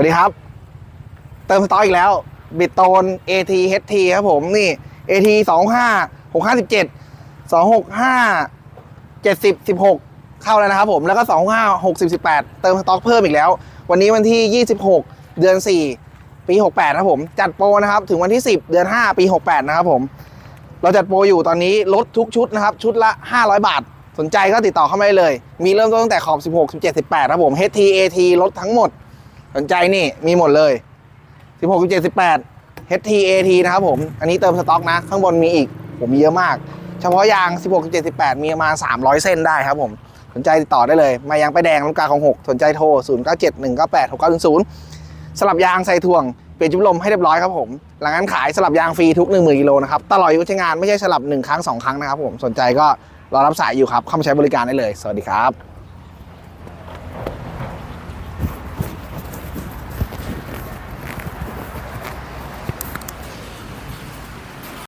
วัสดีครับ เติมสต็อกอีกแล้ว บิดโตน AT HT ครับผมนี่ AT 25 657 265 70 16เข้าแล้วนะครับผมแล้วก็25 60 18เติมสต็อกเพิ่มอีกแล้ว วันนี้วันที่26เดือน4ปี68ครับผม จัดโปรนะครับ ถึงวันที่10เดือน5ปี68นะครับผม เราจัดโปรอยู่ตอนนี้ลดทุกชุดนะครับ ชุดละ500บาท สนใจก็ติดต่อเข้ามาได้เลย มีเริ่มต้นตั้งแต่ขอบ 16 17 18ครับผม HT AT ลดทั้งหมด สนใจนี่มีหมดเลย 16 17 18 HT AT นะครับผม อันนี้เติมสต็อกนะ ข้างบนมีอีก ผมมีเยอะมาก เฉพาะยาง 16 17 18 มีประมาณ 300 เส้นได้ครับผม สนใจติดต่อได้เลย มายางไปแดงลูกกาของ 6 สนใจโทร 0 9 7 1 9 8 6 9 0 0สลับยางใส่ถ่วง เปลี่ยนจุบลมให้เรียบร้อยครับผม หลังการขายสลับยางฟรีทุก 10,000กิโลนะครับ ตลอดอายุใช้งานไม่ใช่สลับ 1 ครั้ง 2 ครั้งนะครับผม สนใจก็รอรับสายอยู่ครับ เข้ามาใช้บริการได้เลย สวัสดีครับ